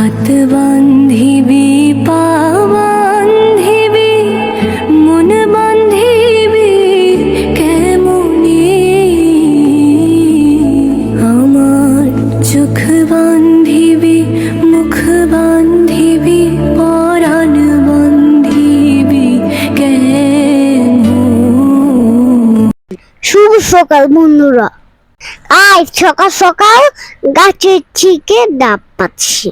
হাত বান্ধিবি, পা বান্ধিবি, মন বান্ধিবি, কেমনে? আমার চোখ বান্ধিবি, মুখ বান্ধিবি, পরাণ বান্ধিবি শুভ সকাল বন্ধুরা। আজ সকাল সকাল গাছের থেকে ডাব পাচ্ছি।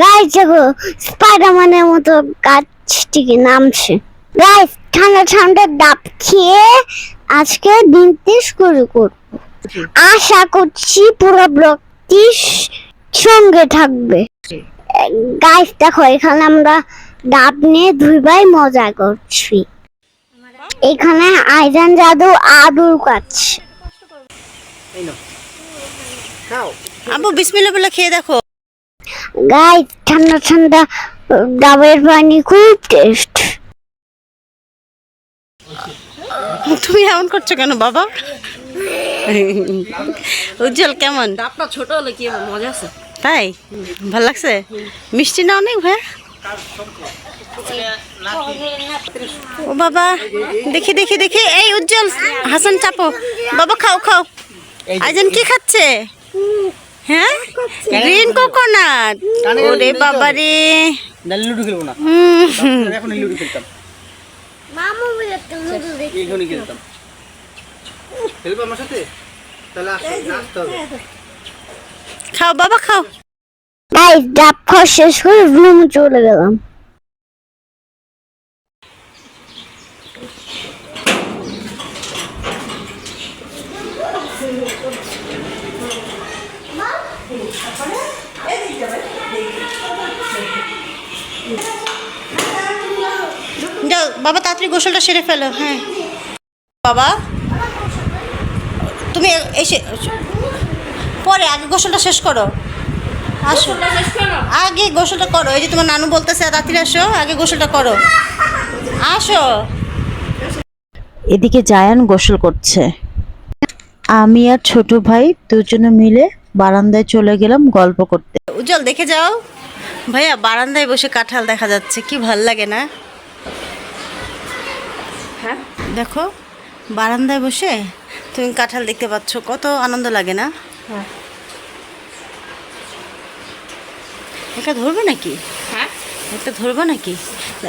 গাছ দেখো স্পাইডারম্যানের মতো গাছ থেকে নামছে। গাছ ঠান্ডা ঠান্ডা ডাব খেয়ে আজকে দিনটি শুরু করব। আশা করছি পুরো ব্লগটি সঙ্গে থাকবে। দেখো এখানে আমরা ডাব নিয়ে দুই ভাই মজা করছি। এখানে আইজান জাদু আদুর কাছে। আব্বু বিসমিল্লা বলে খেয়ে দেখো। গাই ঠান্ডা ঠান্ডা ডাবের পানি খুব টেস্ট তুমি এমন করছ কেন বাবা? উজ্জ্বল কেমন? ডাবটা ছোট হলে কি? মজা আছে। তাই? ভালো লাগছে? মিষ্টি না অনেক ভাইয়া? ও বাবা দেখি দেখি দেখি। এই উজ্জ্বল হাসান চাপো। বাবা খাও খাও। আইজান কি খাচ্ছে? হ্যাঁ? Green coconut. ওরে বাবা রে লুডু খেলব না। এখন লুডু খেলতাম। এখনই খেলতাম। খেলব আমার সাথে? তাহলে আসতে হবে। খাও বাবা খাও। গাই ডাব খাওয়া শেষ করে রুম চলে গেলাম যাও বাবা তাড়াতাড়ি গোসলটা সেরে ফেলো হ্যাঁ। বাবা তুমি এসে পরে আগে গোসলটা শেষ করো। আসো। আগে গোসলটা করো। এই যে তোমার নানু বলতেছে তাড়াতাড়ি আসো আগে গোসলটা করো। আসো। এদিকে জায়ান গোসল করছে। আমি আর ছোট ভাই দুজনে মিলে বারান্দায় চলে গেলাম গল্প করতে। উজ্জ্বল দেখে যাও। ভাইয়া বারান্দায় বসে কাঁঠাল দেখা যাচ্ছে কি ভালো লাগে না? দেখো বারান্দায় বসে তুমি কাঁঠাল দেখতে পাচ্ছ কত আনন্দ লাগে না? এটা ধরবে নাকি? হ্যাঁ। এটা ধরবে নাকি?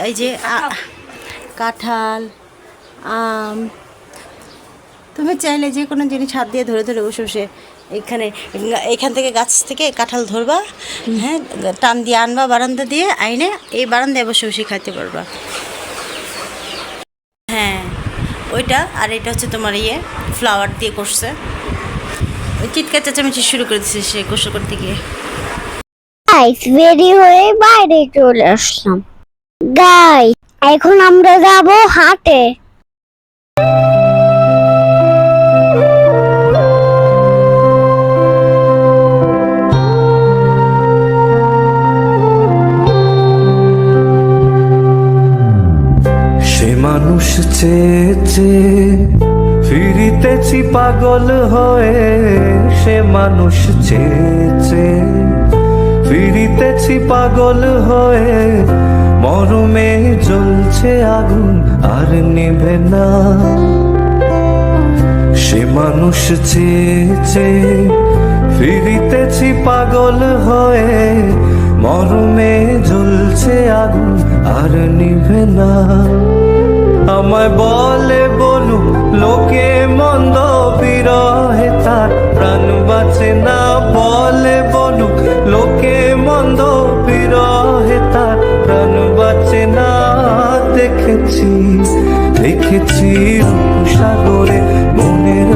এই যে কাঁঠাল আম। তুমি চাইলে যে কোনো জিনিস হাত দিয়ে ধরে ধরে বসে বসে এখানে এখান থেকে গাছ থেকে কাঁঠাল ধরবা হ্যাঁ টান দিয়ে আনবা বারান্দা দিয়ে আইনে এই বারান্দায় বসে বসে খাইতে পারবা হ্যাঁ ওইটা, আর এটা হচ্ছে তোমার ইয়ে ফ্লাওয়ার দিয়ে করছে। ওই চিৎকার চেঁচামেচি শুরু করে দিছে সে গোসল করতে গিয়ে। রেডি হয়ে বাইরে চলে আসলাম। গাই এখন আমরা যাব হাটে। চেয়েছে ফিরিতেছি পাগল হয়ে, সে মানুষ চেয়েছে। ফিরিতেছি পাগল হয়ে, মরমে জ্বলছে আগুন, আর নেবে না। সে মানুষ চেয়েছে। ফিরিতেছি পাগল হয়ে, মরমে জ্বলছে আগুন, আর নিভে না। আমায় বলে বলু লোকে মন্দ বিরহে, তার প্রাণ বাঁচে না বলে বলু লোকে মন্দ বিরহে, তার প্রাণ বাঁচে না। দেখেছি দেখেছি সাগরে মনের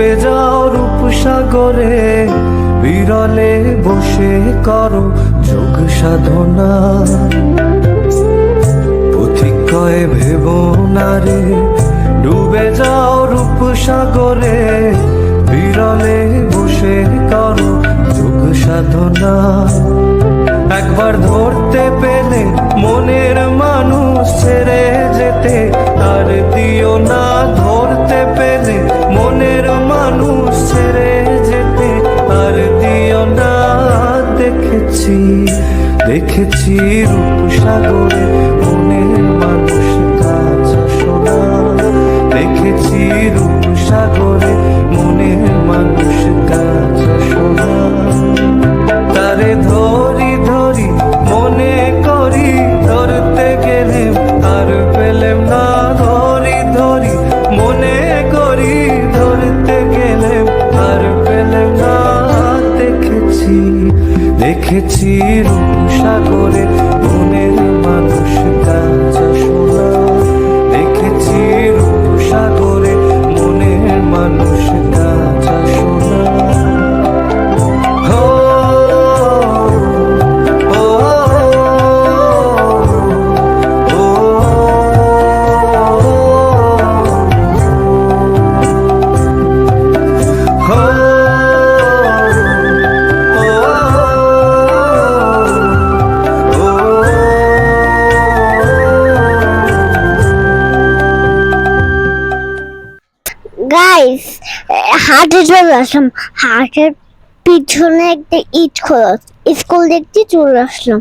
ডুবে যাও রূপ সাগরে বিরলে বসে করো যোগ সাধনা। পথিকয় কয় ভেব নারে ডুবে যাও রূপ সাগরে বিরলে বসে করো যোগ সাধনা। দেখেছি দেখেছি রূপসাগরে মনের মানুষ শোনা দেখেছি রূপসাগরে দেখেছি রূপসাগরে মনের হাটে চলে আসলাম। হাটের পিছনে একটা ইট খোলা স্কুল দেখতে চলে আসলাম।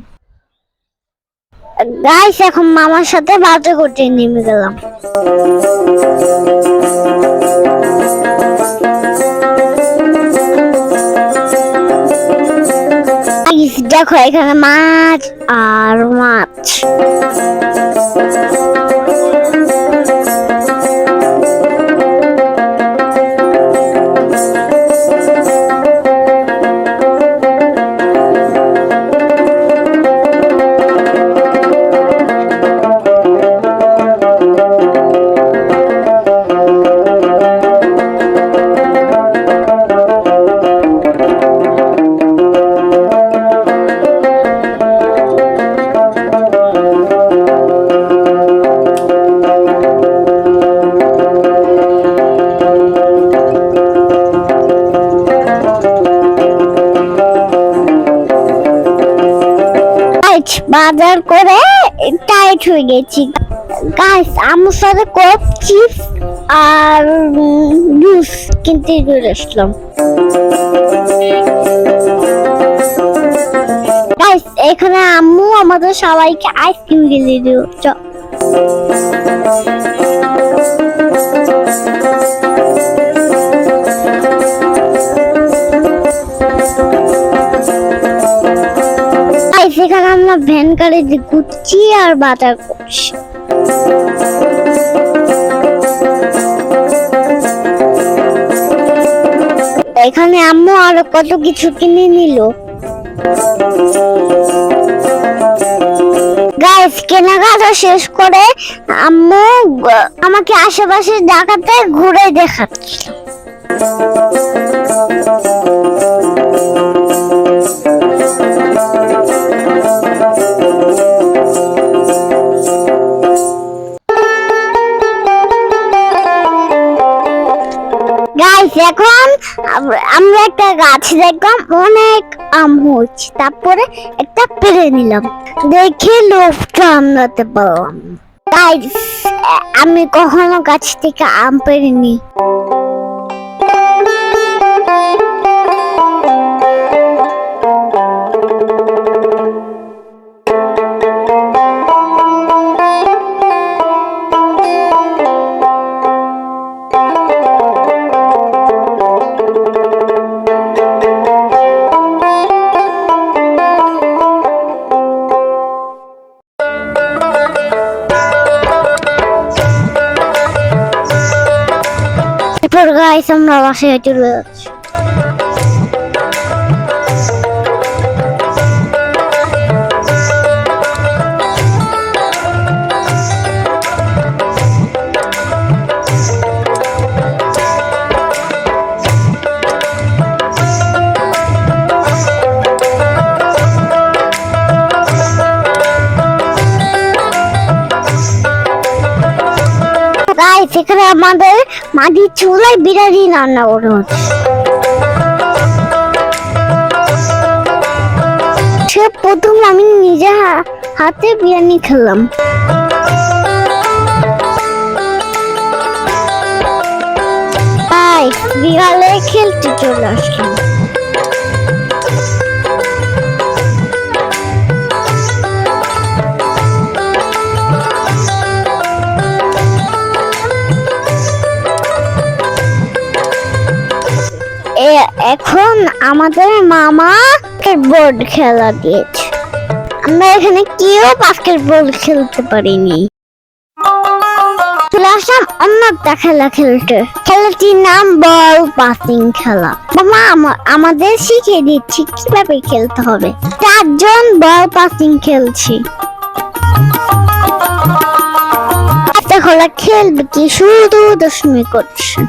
গাইস এখন মামার সাথে বাজার করতে নেমে গেলাম। দেখো, এখানে মাছ আর মাছ। গাইস বাজার করে টাইট হয়ে গেছি। গাইস আমার সাথে কোক চিপস আর জুস কিনতে চলে আসলাম। গাইস এখানে আম্মু আমাদের সবাইকে আইসক্রিম কিনে দিও চ। ভ্যান গাড়ি আর বাজার করছি এখানে আম্মু আরও কত কিছু কিনে নিল। গাইস কেনাকাটা শেষ করে আম্মু, আমাকে আশেপাশে জায়গাতে ঘুরে দেখাচ্ছিল। গাইস এখন? আমরা একটা গাছ দেখলাম, অনেক আম হচ্ছে তারপরে একটা পেরে নিলাম। দেখে লোভটা সামলাতে পারলাম। তাই আমি কখনো গাছ থেকে আম পেরিনি। Kaiser na was hij de lucht. Guys, ik ga মাটির চুলায় বিরিয়ানি রান্না করে। সে প্রথম আমি নিজে হাতে বিরিয়ানি খেলাম। তাই বিড়ালে খেলতে চলে আসলাম। এখন আমাদের মামা বাস্কেটবল খেলা দিয়েছে। আমরা এখানে কেউ বাস্কেটবল খেলতে পারিনি। চলে আসলাম অন্য একটা খেলা খেলতে। খেলাটির নাম বল পাসিং খেলা। মামা আমাদের শিখিয়ে দিচ্ছি কীভাবে খেলতে হবে। চারজন বল পাসিং খেলছি। একটা খেলা খেলবে কি? শুধু দশমি করছে।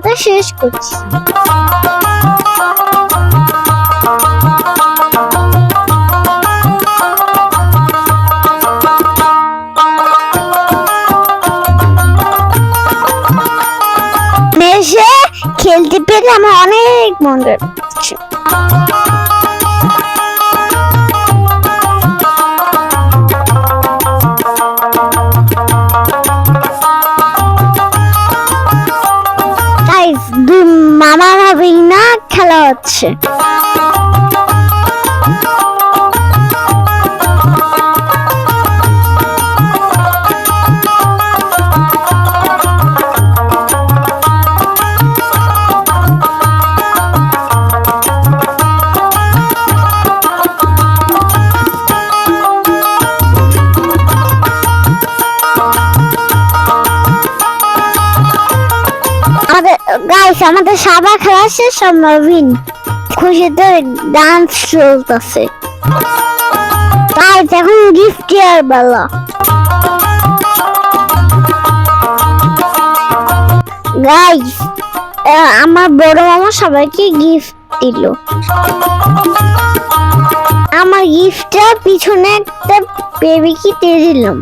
আমার খেলাটা শেষ করছি এসে খেলতে পেরে আমার অনেক মনে খেলা আমাদের গাইস আমাদের সাবা খেলা শেষ উইন খুশিতে ডান্স চলতেছে। তাই এখন গিফট দেওয়ার বেলা। গাইস আমার বড় মামা সবাইকে গিফট দিল। আমার গিফটটা পিছনে একটা বেবিকে দিয়ে দিলাম।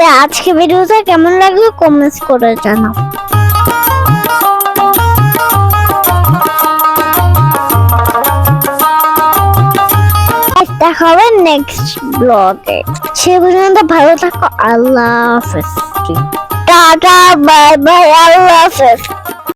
আমাদের আজকে ভিডিওটা কেমন লাগল কমেন্টস করে জানাও। দেখা হবে নেক্সট ব্লগে সে পর্যন্ত ভালো থাকো, আল্লাহ হাফেজ। টাটা বাই বাই আল্লাহ হাফেজ।